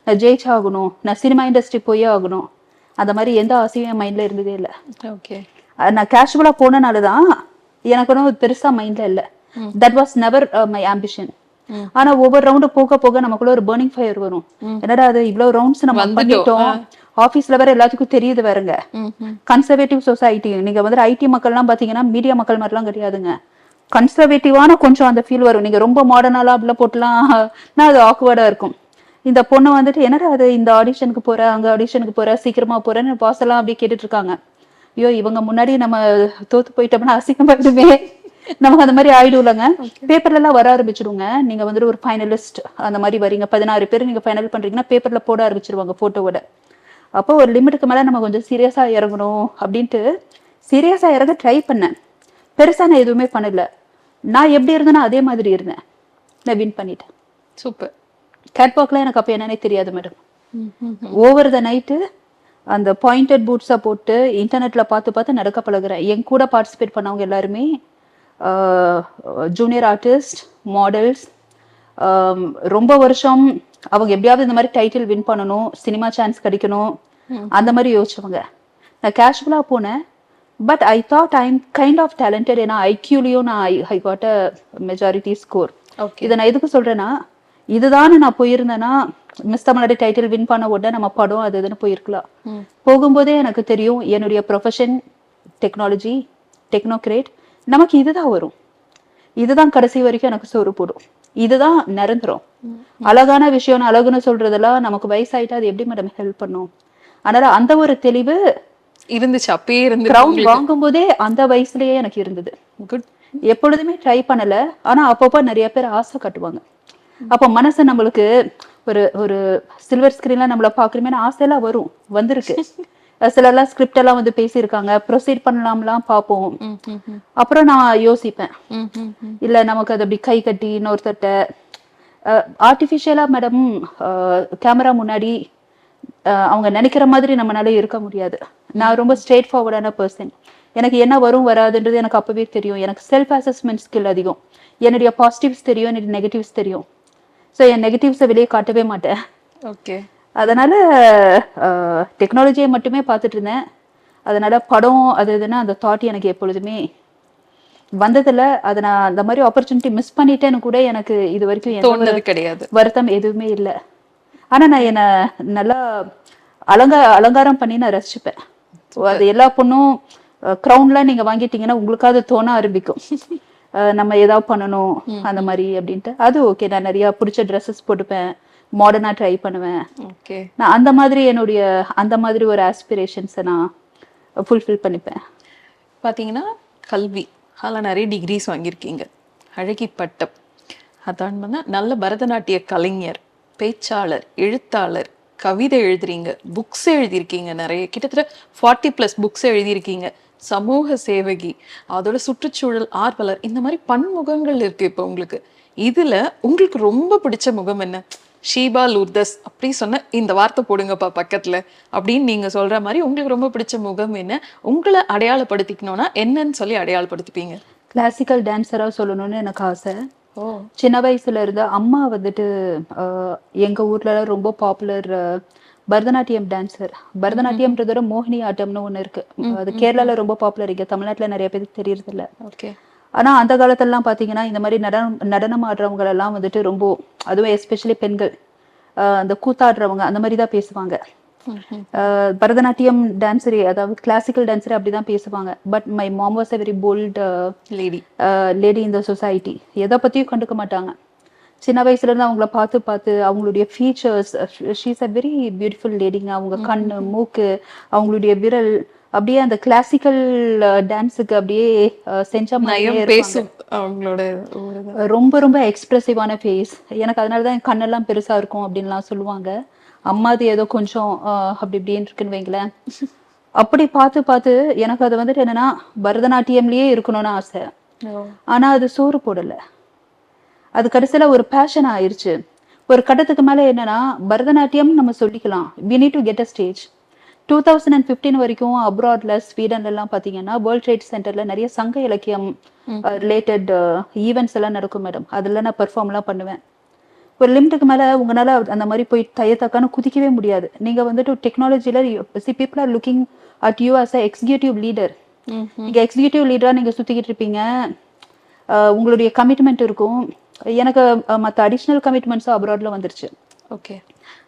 நான் ஜெயிச்சு ஆகணும். நான் சினிமா இண்டஸ்ட்ரி போயே ஆகணும். அந்த மாதிரி எந்த ஆசையும் என் மைண்ட்ல இருந்ததே இல்லை. ஓகே நான் கேஷுவலா போனனால தான் எனக்கு ஒன்றும் பெருசா மைண்ட்ல இல்ல. That was never my. Ambition ஆனா ஒவ்வொரு ரவுண்டு போக போக நமக்குள்ள ஒரு burning ஃபயர் வரும். என்னடா அது இவ்வளவு ரவுண்ட்ஸ் நம்ம பண்ணிட்டோம். ஆபீஸ்ல வேற எல்லாத்துக்கும் தெரியுது வேறங்க. கன்சர்வேட்டிவ் சொசைட்டி நீங்க வந்து ஐடி மக்கள்லாம் பாத்தீங்கன்னா மீடியா மக்கள் மாதிரிலாம் கிடையாதுங்க. கன்சர்வேட்டிவான கொஞ்சம் அந்த ஃபீல் வரும். நீங்க ரொம்ப மாடர்னாலாம் அப்படிலாம் போட்டுலாம் அது ஆக்வர்டா இருக்கும். இந்த பொண்ணு வந்துட்டு என்னடா அது இந்த ஆடிஷனுக்கு போற அங்க ஆடிஷனுக்கு போற சீக்கிரமா போறேன்னு பாஸ் எல்லாம் அப்படியே கேட்டுட்டு இருக்காங்க. ஐயோ இவங்க முன்னாடி நம்ம தோத்து போயிட்டோம்னா அசிங்கமாயிடுமே நமக்கு அந்த மாதிரி ஆயிடும்லங்க. பேப்பர்ல எல்லாம் வர ஆரம்பிச்சிடுங்க நீங்க வந்துட்டு ஒரு ஃபைனலிஸ்ட் அந்த மாதிரி வரீங்க. பதினாறு பேர் நீங்க ஃபைனல் பண்றீங்கன்னா பேப்பர்ல போட ஆரம்பிச்சிருவாங்க போட்டோவோட அப்போ ஒரு லிமிட்டுக்கு மேல நம்ம கொஞ்சம் சீரியஸா இறங்கணும் அப்படின்ட்டு சீரியஸா இறங்க ட்ரை பண்ணேன். பெருசா நான் எதுவுமே பண்ணல. நான் எப்படி இருந்தேனோ அதே மாதிரி இருந்தேன். நான் வின் பண்ணிட்டேன். சூப்பர் கேட்வாக்லாம் எனக்கு அப்போ என்னன்னே தெரியாது மேடம் ஓவர் த நைட்டு அந்த பாயிண்டட் பூட்ஸை போட்டு இன்டர்நெட்ல பார்த்து பார்த்து நடக்க பழகுறேன். என் கூட பார்ட்டிசிபேட் பண்ணவங்க எல்லாருமே ஜூனியர் ஆர்டிஸ்ட் மாடல்ஸ் ரொம்ப வருஷம் அவங்க எப்படியாவது இந்த மாதிரி டைட்டில் வின் பண்ணணும் சினிமா சான்ஸ் கிடைக்கணும் அந்த மாதிரி யோசிச்சவங்க. நான் கேஷுவலாக போனேன் but I thought I am kind of talented ஏன்னா ஐக்யூலையும் நான் I got a majority score இதை நான் எதுக்கு சொல்றேன்னா இதுதானே நான் போயிருந்தேன்னா மிஸ் தமிழ்நாடு டைட்டில் வின் பண்ண உடனே நம்ம படம் அது இதுன்னு போயிருக்கலாம். போகும்போதே எனக்கு தெரியும் என்னுடைய ப்ரொஃபஷன் டெக்னாலஜி டெக்னோக்ரேட் நமக்கு இதுதான் வரும். இதுதான் கடைசி வரைக்கும் எனக்கு சோறு போடும். இதுதான் நிரந்தரம். அழகான விஷயம் அழகுன்னு சொல்றதெல்லாம் நமக்கு வயசாயிட்டா அது எப்படி மேடம் ஹெல்ப் பண்ணும்? அதனால அந்த ஒரு தெளிவு இருந்துச்சு அப்பயே இருந்து கிரவுண்ட் வாங்கும் போதே அந்த வயசுலயே எனக்கு இருந்தது. எப்பொழுதுமே ட்ரை பண்ணல. ஆனா அப்பப்போ நிறைய பேர் ஆசை காட்டுவாங்க. அப்போ மனசு நம்மளுக்கு ஒரு ஒரு சில்வர் ஸ்கிரீன்ல நம்மள பாக்குறமே ஆசையெல்லாம் வரும். வந்திருக்கு. சிலர்லாம் ஸ்கிரிப்ட் எல்லாம் வந்து பேசியிருக்காங்க. ப்ரொசீட் பண்ணலாம்லாம் பார்ப்போம். அப்புறம் நான் யோசிப்பேன். இல்ல நமக்கு அது அப்படி கை கட்டி இன்னொருத்தட்ட ஆர்டிஃபிஷியலா மேடம் கேமரா முன்னாடி அவங்க நினைக்கிற மாதிரி நம்மளால இருக்க முடியாது. நான் ரொம்ப ஸ்ட்ரெயிட் ஃபார்வர்டான பர்சன் எனக்கு என்ன வரும் வராதுன்றது எனக்கு அப்பவே தெரியும். எனக்கு செல்ஃப் அசஸ்மெண்ட் ஸ்கில் அதிகம். என்னுடைய பாசிட்டிவ்ஸ் தெரியும் என்னுடைய நெகட்டிவ்ஸ் தெரியும். ஸோ என் நெகட்டிவ்ஸை வெளியே காட்டவே மாட்டேன். ஓகே அதனால டெக்னாலஜியை மட்டுமே பார்த்துட்டு இருந்தேன் அதனால படம் அது இதுன்னா அந்த தாட் எனக்கு எப்பொழுதுமே வந்ததுல அதை நான் அந்த மாதிரி ஆப்பர்ச்சுனிட்டி மிஸ் பண்ணிட்டேன்னு கூட எனக்கு இது வரைக்கும் கிடையாது. வருத்தம் எதுவுமே இல்லை. ஆனா நான் என்ன நல்லா அலங்கா அலங்காரம் பண்ணி நான் ரசிச்சுப்பேன். அது எல்லா பொண்ணும் க்ரௌன்லாம் நீங்க வாங்கிட்டீங்கன்னா உங்களுக்காவது தோண ஆரம்பிக்கும். நம்ம ஏதாவது பண்ணணும் அந்த மாதிரி அப்படின்ட்டு. அது ஓகே நான் நிறைய பிடிச்ச ட்ரெஸ்ஸஸ் போட்டுப்பேன். மாடர்னா ட்ரை பண்ணுவேன். ஓகே நான் அந்த மாதிரி என்னுடைய அந்த மாதிரி ஒரு ஆஸ்பிரேஷன்ஸை நான் ஃபுல்ஃபில் பண்ணிப்பேன். பார்த்தீங்கன்னா கல்வி. அதில் நிறைய டிகிரிஸ் வாங்கியிருக்கீங்க. அழகி பட்டம் அதான் வந்து நல்ல பரதநாட்டிய கலைஞர் பேச்சாளர் எழுத்தாளர் கவிதை எழுதுறீங்க புக்ஸ் எழுதியிருக்கீங்க நிறைய. கிட்டத்தட்ட ஃபார்ட்டி ப்ளஸ் புக்ஸ் எழுதியிருக்கீங்க. சமூக சேவகி அதோட சுற்றுச்சூழல் ஆர்வலர் இந்த மாதிரி பன்முகங்கள் இருக்கு இப்போ உங்களுக்கு. இதுல உங்களுக்கு ரொம்ப பிடிச்ச முகம் என்ன? ஷீபா லூர்தஸ் அப்படி சொன்ன இந்த வார்த்தை போடுங்கப்பா பக்கத்துல அப்படின்னு நீங்க சொல்ற மாதிரி உங்களுக்கு ரொம்ப பிடிச்ச முகம் என்ன? உங்களை அடையாளப்படுத்திக்கணும்னா என்னன்னு சொல்லி அடையாளப்படுத்திப்பீங்க. கிளாசிக்கல் டான்ஸராக சொல்லணும்னு எனக்கு ஆசை. ஓ. சின்ன வயசுல இருந்து அம்மா வந்துட்டு ஆஹ், எங்க ஊர்ல ரொம்ப பாப்புலர் பரதநாட்டியம் டான்சர் பரதநாட்டியம்ன்றதோட மோகினி ஆட்டம்னு ஒண்ணு இருக்கு. அது கேரளால ரொம்ப பாப்புலர் இங்க. தமிழ்நாட்டுல நிறைய பேருக்கு தெரியறது இல்ல ஓகே ஆனா அந்த காலத்துலலாம் பாத்தீங்கன்னா இந்த மாதிரி நடனம் நடனம் ஆடுறவங்க எல்லாம் வந்துட்டு ரொம்ப அதுவும் எஸ்பெஷலி பெண்கள் அந்த கூத்தாடுறவங்க அந்த மாதிரி தான் பேசுவாங்க. பரதநாட்டியம் டான்ஸரி அதாவது கிளாசிக்கல் டான்ஸரி அப்படிதான் பேசுவாங்க. But my mom was a very bold lady lady இந்த சொசைட்டி எதை பத்தியும் கண்டுக்க மாட்டாங்க. சின்ன வயசுல இருந்து அவங்கள பார்த்து பார்த்து அவங்களுடைய features she's a very beautiful லேடிங்க அவங்க கண்ணு மூக்கு அவங்களுடைய விரல் அப்படியே அந்த கிளாசிக்கல் டான்ஸுக்கு அப்படியே செஞ்ச. பேசும் அவங்களோட இது. ரொம்ப ரொம்ப எக்ஸ்பிரசிவான ஃபேஸ் எனக்கு அதனால தான் என் கண்ணெல்லாம் பெருசா இருக்கும் அப்படின்லாம் சொல்லுவாங்க. அம்மாது ஏதோ கொஞ்சம் அப்படி இப்படின்னு இருக்குன்னு வைங்களேன். அப்படி பார்த்து பார்த்து எனக்கு அது வந்துட்டு என்னன்னா பரதநாட்டியம்லயே இருக்கணும்னு ஆசை. ஆனா அது சோறு போடல. அது கடைசியில ஒரு பேஷன் ஆயிருச்சு. ஒரு கட்டத்துக்கு மேல என்னன்னா பரதநாட்டியம் நம்ம சொல்லிக்கலாம். We need to get a stage two thousand and fifteen வரைக்கும் அப்ராட்ல ஸ்வீடன்ல எல்லாம் பாத்தீங்கன்னா வேர்ல்ட் ட்ரேட் சென்டர்ல நிறைய சங்க இலக்கியம் ரிலேட்டட் ஈவெண்ட்ஸ் எல்லாம் நடக்கும் மேடம் அதுல நான் பெர்ஃபார்ம் எல்லாம் பண்ணுவேன். ஒரு லிமிட்டுக்கு மேல உங்களால அந்த மாதிரி போய் தையத்தக்கான குதிக்கவே முடியாது. நீங்க வந்துட்டு டெக்னாலஜில see people are looking at you as a executive leader hmm நீங்க எக்ஸிக்யூட்டிவ் லீடரா நீங்க சுத்திக்கிட்டு இருப்பீங்க. உங்களுடைய கமிட்மெண்ட் இருக்கும். எனக்கு மத்த அடிஷ்னல் கமிட்மெண்ட்ஸும் அப்ராட்ல வந்துருச்சு. ஓகே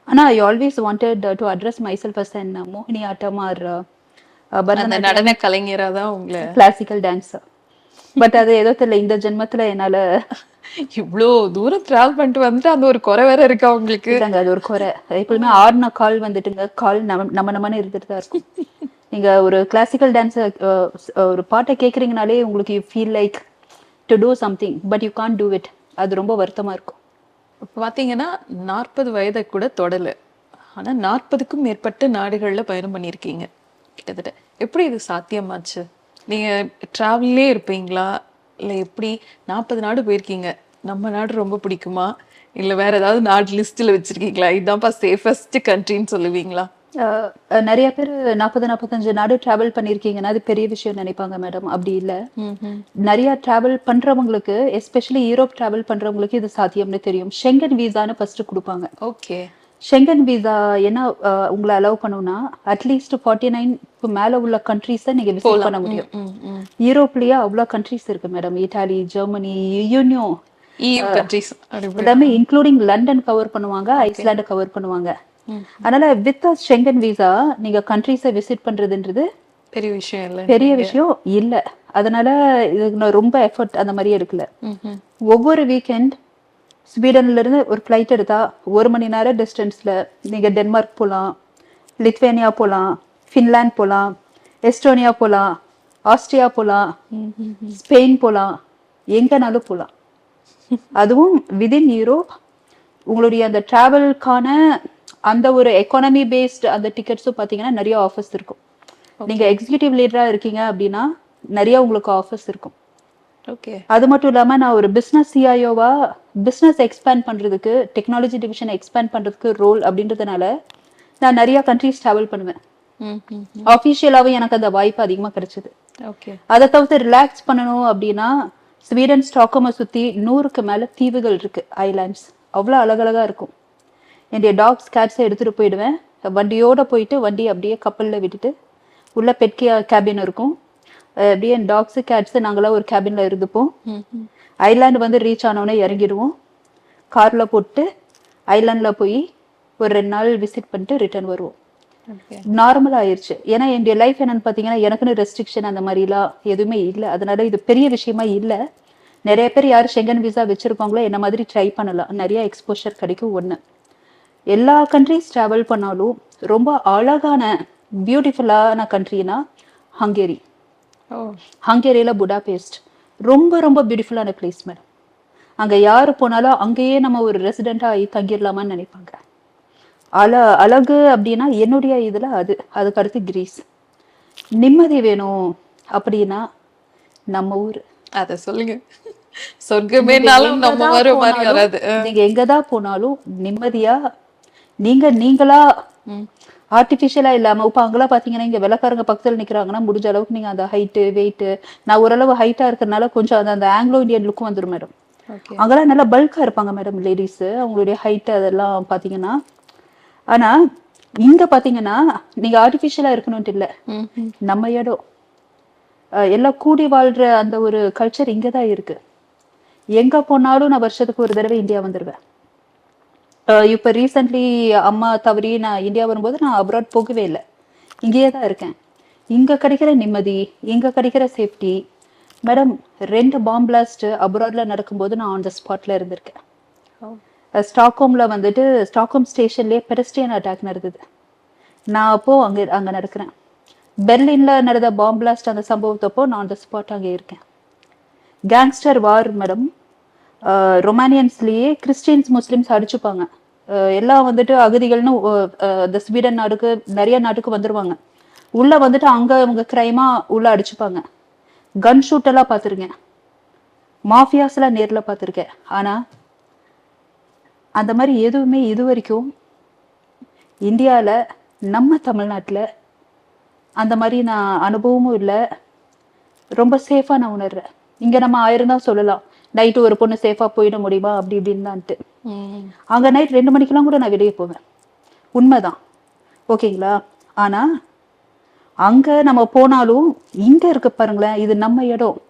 ஆனா I always wanted to address myself as an Mohiniyattam or Bharatanatyam நடன கலைஞரா தான் உங்களை. கிளாசிக்கல் டான்ஸ் பட் அது ஏதோ தெரியல இந்த ஜென்மத்துல என்னால இவ்ளோ தூரம் டிராவல் பண்ணிட்டு வந்துட்டு அந்த ஒரு குறை வேற இருக்கா உங்களுக்கு? அது ஒரு குறை. எப்பவுமே ஆடின கால் வந்துட்டுங்க. கால் நம்ம நம்ம நம்மன்னு இருந்துட்டு தான் இருக்கும். நீங்க ஒரு கிளாசிக்கல் டான்ஸ் ஒரு பாட்டை கேக்குறீங்கனாலே உங்களுக்கு you feel like to do something but you can't do it அது ரொம்ப வருத்தமா இருக்கும். இப்போ பார்த்தீங்கன்னா நாற்பது வயதை கூட தொடலை. ஆனால் நாற்பதுக்கும் மேற்பட்ட நாடுகளில் பயணம் பண்ணியிருக்கீங்க கிட்டத்தட்ட. எப்படி இது சாத்தியமாச்சு? நீங்கள் ட்ராவல்லே இருப்பீங்களா? இல்லை எப்படி நாற்பது நாடு போயிருக்கீங்க? நம்ம நாடு ரொம்ப பிடிக்குமா? இல்லை வேற ஏதாவது நாடு லிஸ்ட்டில் வச்சுருக்கீங்களா? இதுதான்ப்பா சேஃபஸ்ட் கண்ட்ரின்னு சொல்லுவீங்களா? நிறைய பேர் நாற்பது நாற்பத்தஞ்சு நாடு டிராவல் பண்ணியிருக்கீங்கன்னா அது பெரிய விஷயம் நினைப்பாங்க மேடம் அப்படி இல்ல. நிறைய டிராவல் பண்றவங்களுக்கு எஸ்பெஷலி யூரோப் டிராவல் பண்றவங்களுக்கு இது சாத்தியம்னு தெரியும். ஷெங்கன் வீசான்னு ஃபர்ஸ்ட் கொடுப்பாங்க. ஓகே. ஷெங்கன் வீசா என்ன உங்களை அலோவ் பண்ணுனா அட்லீஸ்ட் ஃபார்ட்டி நைன்க்கு மேல உள்ள கண்ட்ரீஸை நீங்க விசிட் பண்ண முடியும். யூரோப்லயே அவ்வளோ கண்ட்ரீஸ் இருக்கு மேடம் இட்டாலி ஜெர்மனி யூனியோ எல்லாமே இன்க்ளூடிங் லண்டன் கவர் பண்ணுவாங்க ஐஸ்லாண்டை கவர் பண்ணுவாங்க. அதனால வித் ஷெங்கன் வீசா நீங்க கண்ட்ரீஸை விசிட் பண்றதுன்றது பெரிய விஷயம் இல்ல பெரிய விஷயம் இல்ல. அதனால இதுக்கு நான் ரொம்ப எஃபர்ட் அந்த மாதிரி எடுக்கல. ஒவ்வொரு வீக்கெண்ட் ஸ்வீடன்ல இருந்து ஒரு ஃப்ளைட் எடுத்தா ஒரு மணி நேரம் டிஸ்டன்ஸ்ல நீங்க டென்மார்க் போகலாம் லித்வேனியா போகலாம் ஃபின்லாந்து போகலாம் எஸ்டோனியா போகலாம் ஆஸ்திரியா போகலாம் ஸ்பெயின் போகலாம் எங்கனாலும் போகலாம் அதுவும் விதின் யூரோப் உங்களுடைய அந்த டிராவல்கான அந்த ஒரு எக்கானமி பேஸ்ட் அந்த டிக்கெட்ஸும் பார்த்தீங்கன்னா நிறைய ஆஃபர்ஸ் இருக்கும். நீங்க எக்ஸிகியூட்டிவ் லீடரா இருக்கீங்க அப்படின்னா நிறைய உங்களுக்கு ஆஃபர்ஸ் இருக்கும். ஓகே அது மட்டும் இல்லாம நான் ஒரு பிசினஸ் சிஐஓவா பிசினஸ் எக்ஸ்பேண்ட் பண்றதுக்கு டெக்னாலஜி டிவிஷன் எக்ஸ்பேண்ட் பண்றதுக்கு ரோல் அப்படின்றதுனால நான் நிறைய கண்ட்ரீஸ் டிராவல் பண்ணுவேன். ம் ஆஃபிஷியலாவே எனக்கு அந்த வாய்ப்பு அதிகமா கிடைச்சது. ஓகே அதை தவிர்த்து ரிலாக்ஸ் பண்ணணும் அப்படின்னா ஸ்வீடன் ஸ்டாக்கமை சுத்தி நூறுக்கு மேல தீவுகள் இருக்கு ஐலாண்ட்ஸ் அவ்வளோ அழகழகா இருக்கும். என்னுடைய டாக்ஸ் கேட்ஸை எடுத்துட்டு போயிடுவேன். வண்டியோட போயிட்டு வண்டி அப்படியே கப்பல்ல விட்டுட்டு உள்ள பெட் கேபின் இருக்கும். அப்படியே டாக்ஸு கேட்ஸு நாங்களாம் ஒரு கேபின்ல இருந்துப்போம். ஐலாண்டு வந்து ரீச் ஆனோடனே இறங்கிடுவோம். கார்ல போட்டு ஐலாண்ட்ல போய் ஒரு ரெண்டு நாள் விசிட் பண்ணிட்டு ரிட்டர்ன் வருவோம். நார்மல் ஆயிருச்சு. ஏன்னா என்னுடைய லைஃப் என்னன்னு பார்த்தீங்கன்னா எனக்குன்னு ரெஸ்ட்ரிக்ஷன் அந்த மாதிரிலாம் எதுவுமே இல்லை. அதனால இது பெரிய விஷயமா இல்லை. நிறைய பேர் யார் ஷெங்கன் விசா வச்சிருக்காங்களோ என்ன மாதிரி ட்ரை பண்ணலாம். நிறைய எக்ஸ்போஷர் கிடைக்கும் ஒன்று எல்லா கண்ட்ரிஸ் ட்ராவல் பண்ணாலும் ரொம்ப அழகான பியூட்டிஃபுல்லான கண்ட்ரினா ஹங்கேரி ஹங்கேரியில் புடாபெஸ்ட் ரொம்ப ரொம்ப பியூட்டிஃபுல்லான பிளேஸ் மேடம் அங்கே யார் போனாலும் அங்கேயே நம்ம ஒரு ரெசிடெண்ட்டாக ஆகி தங்கிடலாமான்னு நினைப்பாங்க. அழ அழகு அப்படின்னா என்னுடைய இதில் அது. அதுக்கு அடுத்து கிரீஸ் நிம்மதி வேணும் அப்படின்னா நம்ம ஊர். அத சொல்லுங்க. சொர்க்கமேனாலும் நம்ம வர மாதிரி வராது. நீங்க எங்கதான் போனாலும் நிம்மதியா நீங்க நீங்களா. ஆர்டிஃபிஷியலா இல்லாம இப்ப அங்கெல்லாம் பாத்தீங்கன்னா இங்க வெள்ளக்காரங்க பக்கத்துல நிக்கிறாங்கன்னா முடிஞ்ச அளவுக்கு நீங்க அந்த ஹைட்டு வெயிட் நான் ஓரளவு ஹைட்டா இருக்கறனால கொஞ்சம் அந்த அந்த ஆங்கிலோ இந்தியன் லுக்கும் வந்துடும் மேடம் அங்கெல்லாம் நல்லா பல்கா இருப்பாங்க மேடம் லேடிஸ் அவங்களுடைய ஹைட் அதெல்லாம் பாத்தீங்கன்னா. ஆனா இங்க பாத்தீங்கன்னா நீங்க ஆர்டிஃபிஷியலா இருக்கணும்ட்டு இல்ல. நம்ம இடம். எல்லாம் கூடி வாழ்ற அந்த ஒரு கல்ச்சர் இங்க தான் இருக்கு. எங்க போனாலும் நான் வருஷத்துக்கு ஒரு தடவை இந்தியா வந்துடுவேன் இப்ப ரீசெண்ட்லி அம்மா தவறி நான் இந்தியா வரும்போது நான் அப்ராட் போகவே இல்லை. இங்கேயே தான் இருக்கேன். இங்க கிடைக்கிற நிம்மதி இங்க கிடைக்கிற சேஃப்டி மேடம் ரெண்டு பாம் பிளாஸ்ட் அப்ராட்ல நடக்கும்போது நான் ஆன் த ஸ்பாட்ல இருந்திருக்கேன். ஸ்டாக்ஹோம்ல வந்துட்டு ஸ்டாக்ஹோம் ஸ்டேஷன்லயே பெடஸ்ட்ரியன் அட்டாக் நடந்தது. நான் அப்போ அங்க அங்க நடக்கிறேன். பெர்லின்ல நடந்த பாம் பிளாஸ்ட் அந்த சம்பவத்தப்போ நான் அந்த ஸ்பாட் அங்கே இருக்கேன். கேங்ஸ்டர் வார் மேடம் ரொமானியன்ஸ்லயே கிறிஸ்டியன்ஸ் முஸ்லிம்ஸ் அடிச்சுப்பாங்க. எல்லாம் வந்துட்டு அகதிகள்னு இந்த ஸ்வீடன் நாடுக்கு நிறைய நாட்டுக்கு வந்துருவாங்க. உள்ள வந்துட்டு அங்க அவங்க கிரைமா உள்ள அடிச்சுப்பாங்க. கன் ஷூட் எல்லாம் பார்த்துருக்கேன். மாஃபியாஸ் எல்லாம் நேர்ல பார்த்துருக்கேன். ஆனா அந்த மாதிரி எதுவுமே இது வரைக்கும் இந்தியாவில் நம்ம தமிழ்நாட்டில் அந்த மாதிரி நான் அனுபவமும் இல்லை. ரொம்ப சேஃபாக நான் உணர்றேன். இங்கே நம்ம ஆயிரம் தான் சொல்லலாம். நைட்டு ஒரு பொண்ணு சேஃபாக போயிட முடியுமா? அப்படி இப்படின்னு அங்க நைட் ரெண்டு மணிக்கெல்லாம் கூட நான் வெளியே போவேன். உண்மைதான். ஓகேங்களா? ஆனா அங்க நம்ம போனாலும் இங்க இருக்கு பாருங்களேன் இது நம்ம இடம்.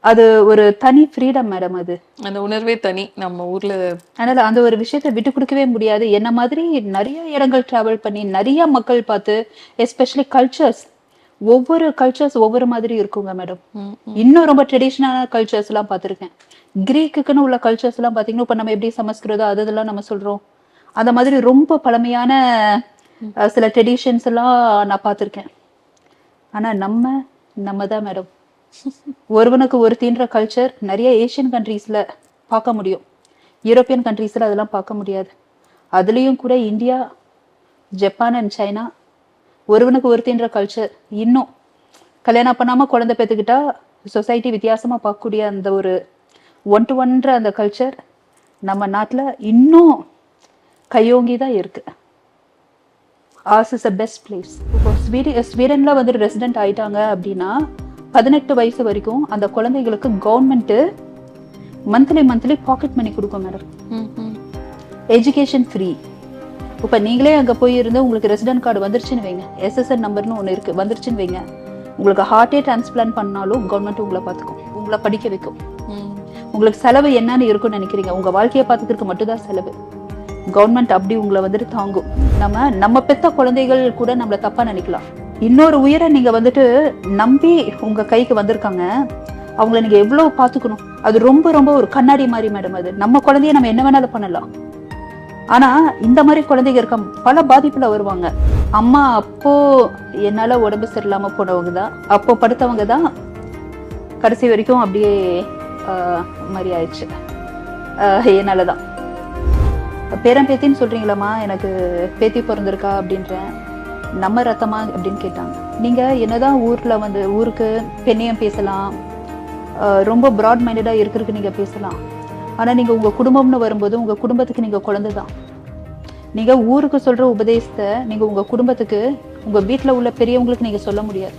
அது ஒரு தனி ஃப்ரீடம் மேடம் அது. அந்த உணர்வே தனி. நம்ம ஊர்ல அதனால அந்த ஒரு விஷயத்தை விட்டு கொடுக்கவே முடியாது. என்ன மாதிரி நிறைய இடங்கள் டிராவல் பண்ணி நிறைய மக்கள் பார்த்து எஸ்பெஷலி கல்ச்சர்ஸ் ஒவ்வொரு கல்ச்சர்ஸ் ஒவ்வொரு மாதிரி இருக்குங்க மேடம் இன்னும் ரொம்ப ட்ரெடிஷ்னலான கல்ச்சர்ஸ் எல்லாம் பார்த்துருக்கேன். கிரீக்குன்னு உள்ள கல்ச்சர்ஸ் எல்லாம் பார்த்தீங்கன்னா இப்போ நம்ம எப்படி சமஸ்கிருதம் அது இதெல்லாம் நம்ம சொல்றோம். அந்த மாதிரி ரொம்ப பழமையான சில ட்ரெடிஷன்ஸ் எல்லாம் நான் பார்த்துருக்கேன். ஆனா நம்ம நம்ம தான் மேடம் ஒருவனுக்கு ஒரு தீன்ற கல்ச்சர் நிறைய ஏஷியன் கண்ட்ரீஸ்ல பார்க்க முடியும். யூரோப்பியன் கண்ட்ரீஸ்ல அதெல்லாம் பார்க்க முடியாது. அதுலேயும் கூட இந்தியா ஜப்பான் அண்ட் சைனா ஒருவனுக்கு ஒருத்தின்ற கல்ச்சர் இன்னும் கல்யாணம் பண்ணாம குழந்தை பெற்றுக்கிட்டா சொசைட்டி வித்தியாசமா பார்க்கக்கூடிய அந்த ஒரு ஒன் டு ஒன்ற அந்த கல்ச்சர் நம்ம நாட்டுல இன்னும் கையோங்கி தான் இருக்கு. As is a best place இப்போ ஸ்வீடி ஸ்வீடன்ல வந்து ரெசிடென்ட் ஆயிட்டாங்க அப்படின்னா பதினெட்டு வயசு வரைக்கும் அந்த குழந்தைகளுக்கு government monthly monthly pocket money கொடுக்கும் மேடம் எஜுகேஷன் ஃப்ரீ இப்போ நீங்களே அங்கே போய் இருந்து உங்களுக்கு ரெசிடென்ட் கார்டு வந்துருச்சுன்னு வைங்க. எஸ்எஸ்என் நம்பர்னு ஒன்று இருக்கு. வந்துருச்சுன்னு வைங்க. உங்களுக்கு ஹார்ட்டே டிரான்ஸ்பிளான் பண்ணாலும் கவர்மெண்ட் உங்களை பார்த்துக்கும் உங்களை படிக்க வைக்கும். உங்களுக்கு செலவு என்னன்னு இருக்கும்னு நினைக்கிறீங்க. உங்கள் வாழ்க்கையை பார்த்துக்கிறதுக்கு மட்டும்தான் செலவு. கவர்மெண்ட் அப்படி உங்களை வந்துட்டு தாங்கும். நம்ம நம்ம பெத்த குழந்தைகள் கூட நம்மள தப்பாக நினைக்கலாம். இன்னொரு உயிரை நீங்கள் வந்துட்டு நம்பி உங்கள் கைக்கு வந்திருக்காங்க. அவங்கள நீங்கள் எவ்வளோ பார்த்துக்கணும்? அது ரொம்ப ரொம்ப ஒரு கண்ணாடி மாதிரி மேடம் அது. நம்ம குழந்தைய நம்ம என்ன வேணாலும் பண்ணலாம். ஆனா இந்த மாதிரி குழந்தைங்க இருக்க பல பாதிப்புல வருவாங்க. அம்மா அப்போ என்னால உடம்பு சரியில்லாம போனவங்க தான். அப்போ படுத்தவங்க தான் கடைசி வரைக்கும் அப்படியே மாதிரி ஆயிடுச்சு. என்னாலதான். பேரன் பேத்தின்னு சொல்றீங்களாம்மா எனக்கு பேத்தி பிறந்திருக்கா அப்படின்றேன் நம்ம ரத்தமா அப்படின்னு கேட்டாங்க. நீங்க என்னதான் ஊர்ல வந்து ஊருக்கு பெண்ணையும் பேசலாம். ரொம்ப ப்ராட் மைண்டடா இருக்கிறதுக்கு நீங்க பேசலாம். ஆனால் நீங்கள் உங்கள் குடும்பம்னு வரும்போது உங்கள் குடும்பத்துக்கு நீங்கள் குழந்தை தான் நீங்கள் ஊருக்கு சொல்கிற உபதேசத்தை நீங்கள் உங்கள் குடும்பத்துக்கு உங்கள் வீட்டில் உள்ள பெரியவங்களுக்கு நீங்கள் சொல்ல முடியாது.